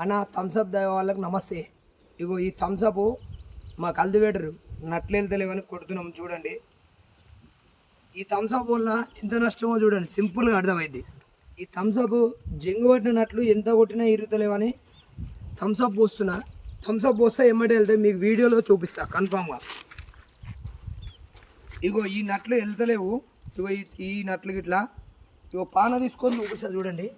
అన్న థమ్స్అప్ దయ వాళ్ళకి నమస్తే. ఇగో ఈ థమ్స్అప్ మా కల్దివేటరు నట్లు వెళ్తలేవని కొడుతున్నాం చూడండి. ఈ థమ్స్అప్ వల్ల ఎంత నష్టమో చూడండి సింపుల్గా అర్థమైంది. ఈ థమ్స్అప్ జంగు పట్టిన నట్లు ఎంత కొట్టినా ఇరుగుతలేవని థమ్స్అప్ పోస్తున్నా. థమ్స్అప్ పోస్తే ఎమ్మటే వెళ్తే మీకు వీడియోలో చూపిస్తా కన్ఫామ్గా ఇగో ఈ నట్లు వెళ్తలేవు. ఇగో ఈ ఈ నట్లు గిట్లా. ఇగో పాన తీసుకొని చూపిస్తా చూడండి.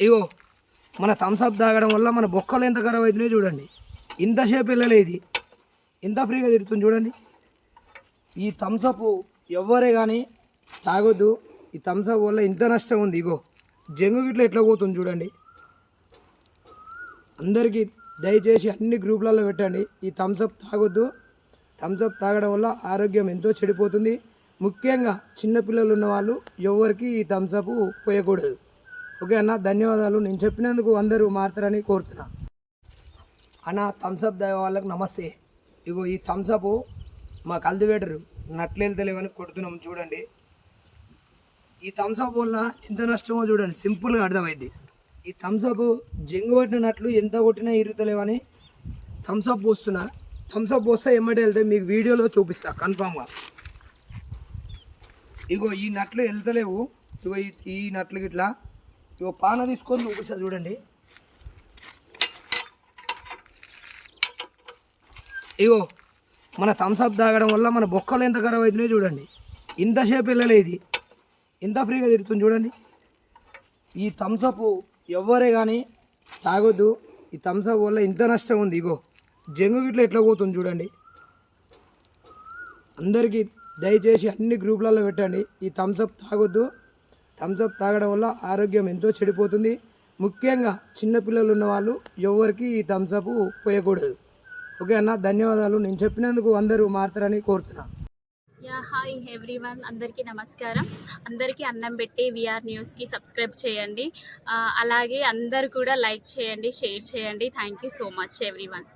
ఇగో మన థమ్స్అప్ తాగడం వల్ల మన బొక్కలు ఎంత ఖరాబ్ అవుతున్నాయో చూడండి. ఇంతసేపు వెళ్ళలే ఇది. ఎంత ఫ్రీగా తిరుగుతుంది చూడండి. ఈ థమ్స్అప్ ఎవ్వరే కానీ తాగొద్దు. ఈ థమ్స్అప్ వల్ల ఇంత నష్టం ఉంది. ఇగో జంగు గిట్ల ఎట్లా పోతుంది చూడండి. అందరికీ దయచేసి అన్ని గ్రూపులలో పెట్టండి. ఈ థమ్స్అప్ తాగొద్దు. థమ్స్అప్ తాగడం వల్ల ఆరోగ్యం ఎంతో చెడిపోతుంది. ముఖ్యంగా చిన్నపిల్లలు ఉన్న వాళ్ళు ఎవరికి ఈ థమ్స్అప్ పోయకూడదు. ఓకే అన్న ధన్యవాదాలు. నేను చెప్పినందుకు అందరూ మారుతారని కోరుతున్నా. అన్న థమ్స్అప్ దైవ వాళ్ళకి నమస్తే. ఇగో ఈ థమ్స్అప్ మా కల్దివేటరు నట్లు వెళ్తలేవని కొడుతున్నాం చూడండి. ఈ థమ్సప్ వల్ల ఎంత నష్టమో చూడండి. సింపుల్గా అర్థమైంది. ఈ థమ్స్అప్ జంగు పట్టిన నట్లు ఎంత కొట్టినా ఇరుగుతలేవని థమ్స్అప్ పోస్తున్నా. థమ్స్అప్ పోస్తే ఎమ్మటే వెళ్తే మీకు వీడియోలో చూపిస్తా కన్ఫామ్గా ఇగో ఈ నట్లు వెళ్తలేవు. ఇగో ఈ ఈ నట్లు గిట్లా ఇగో పాన తీసుకొని చూపిస్తా చూడండి. ఇగో మన థమ్స్అప్ తాగడం వల్ల మన బొక్కలు ఎంత ఖరాబ్ అవుతున్నాయో చూడండి. ఇంతసేపు వెళ్ళలే ఇది. ఎంత ఫ్రీగా తిరుగుతుంది చూడండి. ఈ థమ్స్అప్ ఎవ్వరే కానీ తాగొద్దు. ఈ థమ్స్అప్ వల్ల ఇంత నష్టం ఉంది. ఇగో జంగు గిట్ల ఎట్లా పోతుంది చూడండి. అందరికీ దయచేసి అన్ని గ్రూపులలో పెట్టండి. ఈ థమ్స్అప్ తాగొద్దు. థమ్స్అప్ తాగడం వల్ల ఆరోగ్యం ఎంతో చెడిపోతుంది. ముఖ్యంగా చిన్నపిల్లలు ఉన్న వాళ్ళు ఎవరికి ఈ థమ్స్అప్ పోయకూడదు. ఓకే అన్న ధన్యవాదాలు. నేను చెప్పినందుకు అందరూ మారుతారని కోరుతున్నాను యా హాయ్ ఎవ్రీవన్. అందరికీ నమస్కారం. అందరికీ అన్నం పెట్టి విఆర్ న్యూస్కి సబ్స్క్రైబ్ చేయండి. అలాగే అందరు కూడా లైక్ చేయండి షేర్ చేయండి. Thank you so much everyone